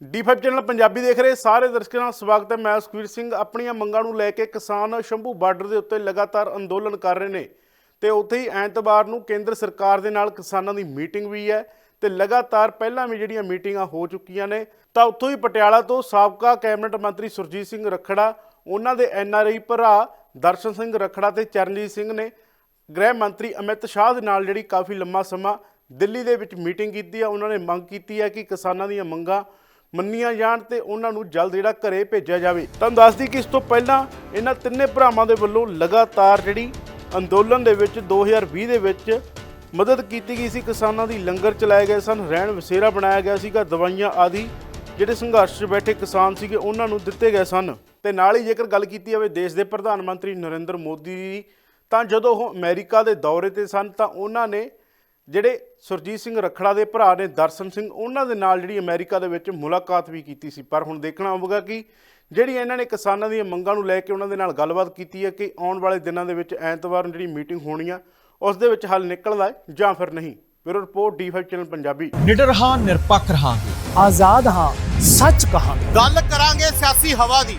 D5 channel Punjabi ਦੇਖ ਰਹੇ ਸਾਰੇ ਦਰਸ਼ਕਾਂ ਦਾ ਸਵਾਗਤ ਹੈ। ਮੈਂ ਸੁਖਵੀਰ ਸਿੰਘ, ਆਪਣੀਆਂ ਮੰਗਾਂ ਨੂੰ ਲੈ ਕੇ ਕਿਸਾਨ ਸ਼ੰਭੂ ਬਾਰਡਰ ਦੇ ਉੱਤੇ ਲਗਾਤਾਰ ਅੰਦੋਲਨ ਕਰ ਰਹੇ ਨੇ ਤੇ ਉੱਥੇ ਹੀ ਐਤਵਾਰ ਨੂੰ ਕੇਂਦਰ ਸਰਕਾਰ ਦੇ ਨਾਲ ਕਿਸਾਨਾਂ ਦੀ ਮੀਟਿੰਗ ਵੀ ਹੈ ਤੇ ਲਗਾਤਾਰ ਪਹਿਲਾਂ ਵੀ ਜਿਹੜੀਆਂ ਮੀਟਿੰਗਾਂ ਹੋ ਚੁੱਕੀਆਂ ਨੇ, ਤਾਂ ਉੱਥੋਂ ਹੀ ਪਟਿਆਲਾ ਤੋਂ ਸਾਬਕਾ ਕੈਬਨਿਟ ਮੰਤਰੀ ਸੁਰਜੀਤ ਸਿੰਘ ਰੱਖੜਾ, ਉਹਨਾਂ ਦੇ ਐਨਆਰਆਈ ਭਰਾ ਦਰਸ਼ਨ ਸਿੰਘ ਰੱਖੜਾ ਤੇ ਚਰਨਜੀਤ ਸਿੰਘ ਨੇ ਗ੍ਰਹਿ ਮੰਤਰੀ ਅਮਿਤ ਸ਼ਾਹ ਦੇ ਨਾਲ ਜਿਹੜੀ ਕਾਫੀ ਲੰਮਾ ਸਮਾਂ ਦਿੱਲੀ ਦੇ ਵਿੱਚ ਮੀਟਿੰਗ ਕੀਤੀ ਆ ਉਹਨਾਂ ਨੇ ਮੰਗ ਕੀਤੀ ਹੈ ਕਿ ਕਿਸਾਨਾਂ ਦੀਆਂ ਮੰਗਾਂ ਮੰਨੀਆਂ ਜਾਣ ਤੇ ਉਹਨਾਂ ਨੂੰ ਜਲਦ ਜਿਹੜਾ ਘਰੇ ਭੇਜਿਆ ਜਾਵੇ। ਤੁਹਾਨੂੰ ਦੱਸਦੀ ਕਿ ਇਸ ਤੋਂ ਪਹਿਲਾਂ ਇਹਨਾਂ ਤਿੰਨੇ ਭਰਾਵਾਂ ਦੇ ਵੱਲੋਂ ਲਗਾਤਾਰ ਜਿਹੜੀ ਅੰਦੋਲਨ ਦੇ ਵਿੱਚ 2020 ਦੇ ਵਿੱਚ ਮਦਦ ਕੀਤੀ ਗਈ ਸੀ। ਕਿਸਾਨਾਂ ਦੀ ਲੰਗਰ ਚਲਾਏ ਗਏ ਸਨ, ਰਹਿਣ ਵਸੇਰਾ ਬਣਾਇਆ ਗਿਆ ਸੀਗਾ, ਦਵਾਈਆਂ ਆਦਿ ਜਿਹੜੇ ਸੰਘਰਸ਼ 'ਚ ਬੈਠੇ ਕਿਸਾਨ ਸੀਗੇ, ਉਹਨਾਂ ਨੂੰ ਦਿੱਤੇ ਗਏ ਸਨ। ਤੇ ਨਾਲ ਹੀ ਜੇਕਰ ਗੱਲ ਕੀਤੀ ਜਾਵੇ ਦੇਸ਼ ਦੇ ਪ੍ਰਧਾਨ ਮੰਤਰੀ ਨਰਿੰਦਰ ਮੋਦੀ ਦੀ, ਤਾਂ ਜਦੋਂ ਉਹ ਅਮਰੀਕਾ ਦੇ ਦੌਰੇ ਤੇ ਸਨ, ਤਾਂ ਉਹਨਾਂ ਨੇ ਜਿਹੜੇ ਸੁਰਜੀਤ ਸਿੰਘ ਰੱਖੜਾ ਦੇ ਭਰਾ ਨੇ ਦਰਸ਼ਨ ਸਿੰਘ ਉਹਨਾਂ ਦੇ ਨਾਲ ਜਿਹੜੀ ਅਮਰੀਕਾ ਦੇ ਵਿੱਚ ਮੁਲਾਕਾਤ ਵੀ ਕੀਤੀ ਸੀ। ਪਰ ਹੁਣ ਦੇਖਣਾ ਹੋਵੇਗਾ ਕਿ ਜਿਹੜੀ ਇਹਨਾਂ ਨੇ ਕਿਸਾਨਾਂ ਦੀਆਂ ਮੰਗਾਂ ਨੂੰ ਲੈ ਕੇ ਉਹਨਾਂ ਦੇ ਨਾਲ ਗੱਲਬਾਤ ਕੀਤੀ ਹੈ ਕਿ ਆਉਣ ਵਾਲੇ ਦਿਨਾਂ ਦੇ ਵਿੱਚ ਐਤਵਾਰ ਨੂੰ ਜਿਹੜੀ ਮੀਟਿੰਗ ਹੋਣੀ ਆ ਉਸ ਦੇ ਵਿੱਚ ਹੱਲ ਨਿਕਲਦਾ ਹੈ ਜਾਂ ਫਿਰ ਨਹੀਂ। Bureau report D five channel Punjabi. ਨਿਡਰ ਹਾਂ ਨਿਰਪੱਖ ਰਹਾਂਗੇ। ਆਜ਼ਾਦ ਹਾਂ ਸੱਚ ਕਹਾਂਗੇ। ਗੱਲ ਕਰਾਂਗੇ ਸਿਆਸੀ ਹਵਾ ਦੀ।